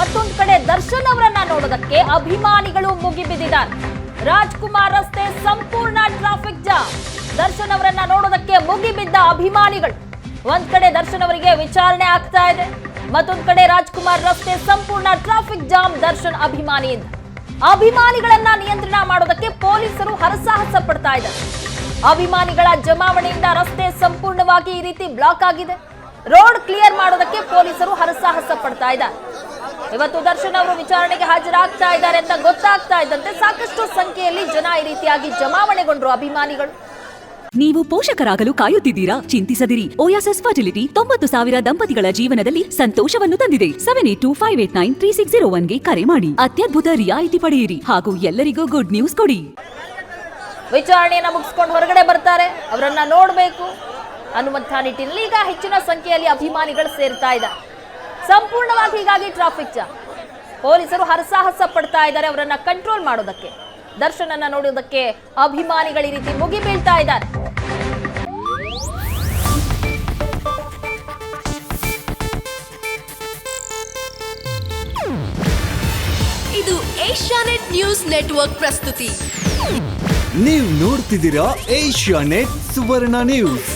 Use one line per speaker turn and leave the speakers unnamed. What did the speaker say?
ಮತ್ತೊಂದು ಕಡೆ ದರ್ಶನ್ ಅವರನ್ನ ನೋಡೋದಕ್ಕೆ ಅಭಿಮಾನಿಗಳು ಮುಗಿಬಿದ್ದಿದ್ದಾರೆ ರಾಜ್ಕುಮಾರ್ ರಸ್ತೆ ಸಂಪೂರ್ಣ ಟ್ರಾಫಿಕ್ ಜಾಮ್. ದರ್ಶನ್ ಅವರನ್ನ ನೋಡೋದಕ್ಕೆ ಮುಗಿಬಿದ್ದ ಅಭಿಮಾನಿಗಳು. ಒಂದ್ ಕಡೆ ದರ್ಶನ್ ಅವರಿಗೆ ವಿಚಾರಣೆ ಆಗ್ತಾ ಇದೆ. ಮತ್ತೊಂದು ಕಡೆ ರಾಜ್ಕುಮಾರ್ ರಸ್ತೆ ಸಂಪೂರ್ಣ ಟ್ರಾಫಿಕ್ ಜಾಮ್ ದರ್ಶನ್ ಅಭಿಮಾನಿಯಿಂದ. ಅಭಿಮಾನಿಗಳನ್ನ ನಿಯಂತ್ರಣ ಮಾಡೋದಕ್ಕೆ ಪೊಲೀಸರು ಹರಸಾಹಸ ಪಡ್ತಾ ಇದ್ದಾರೆ. ಅಭಿಮಾನಿಗಳ ಜಮಾವಣೆಯಿಂದ ರಸ್ತೆ ಸಂಪೂರ್ಣವಾಗಿ ಈ ರೀತಿ ಬ್ಲಾಕ್ ಆಗಿದೆ. ರೋಡ್ ಕ್ಲಿಯರ್ ಮಾಡೋದಕ್ಕೆ ಪೊಲೀಸರು ಹರಸಾಹಸ ಪಡ್ತಾ ಇದ್ದಾರೆ. ಇವತ್ತು ದರ್ಶನ್ ಅವರು ವಿಚಾರಣೆಗೆ ಹಾಜರಾಗ್ತಾ ಇದ್ದಾರೆ ಅಂತ ಗೊತ್ತಾಗ್ತಾ ಇದ್ದಂತೆ ಸಾಕಷ್ಟು ಸಂಖ್ಯೆಯಲ್ಲಿ ಜನ ಈ ರೀತಿಯಾಗಿ ಜಮಾವಣೆಗೊಂಡ್ರು ಅಭಿಮಾನಿಗಳು.
ನೀವು ಪೋಷಕರಾಗಲು ಕಾಯುತ್ತಿದ್ದೀರಾ? ಚಿಂತಿಸದಿರಿ. ಓಯಾಸಸ್ ಫರ್ಟಿಲಿಟಿ ತೊಂಬತ್ತು ಸಾವಿರ ದಂಪತಿಗಳ ಜೀವನದಲ್ಲಿ ಸಂತೋಷವನ್ನು ತಂದಿದೆ. Seven eight two five eight nine three six zero ಒನ್ಗೆ ಕರೆ ಮಾಡಿ. ಅತ್ಯದ್ಭುತ ರಿಯಾಯಿತಿ ಪಡೆಯಿರಿ ಹಾಗೂ ಎಲ್ಲರಿಗೂ ಗುಡ್ ನ್ಯೂಸ್ ಕೊಡಿ.
ವಿಚಾರಣೆಯನ್ನು ಮುಗಿಸ್ಕೊಂಡು ಹೊರಗಡೆ ಬರ್ತಾರೆ. ಅವರನ್ನ ನೋಡಬೇಕು. ಅನ್ನುವಂಥ ನಿಟ್ಟಿನಲ್ಲಿ ಈಗ ಹೆಚ್ಚಿನ ಸಂಖ್ಯೆಯಲ್ಲಿ ಅಭಿಮಾನಿಗಳು ಸೇರ್ತಾ ಇದ್ದಾರೆ. ಸಂಪೂರ್ಣವಾಗಿ ಹೀಗಾಗಿ ಟ್ರಾಫಿಕ್ ಜಾಮ್ ಪೊಲೀಸರು ಹರಸಾಹಸ ಪಡ್ತಾ ಇದ್ದಾರೆ ಅವರನ್ನ ಕಂಟ್ರೋಲ್ ಮಾಡೋದಕ್ಕೆ. ದರ್ಶನನ್ನ ನೋಡೋದಕ್ಕೆ ಅಭಿಮಾನಿಗಳು ಈ ರೀತಿ ಮುಗಿ ಬೀಳ್ತಾ ಇದ್ದಾರೆ.
ಇದು ಏಷ್ಯಾನೆಟ್ ನ್ಯೂಸ್ ನೆಟ್ವರ್ಕ್ ಪ್ರಸ್ತುತಿ.
ನೀವು ನೋಡ್ತಿದ್ದೀರಾ ಏಷ್ಯಾ ನೆಟ್ ಸುವರ್ಣ ನ್ಯೂಸ್.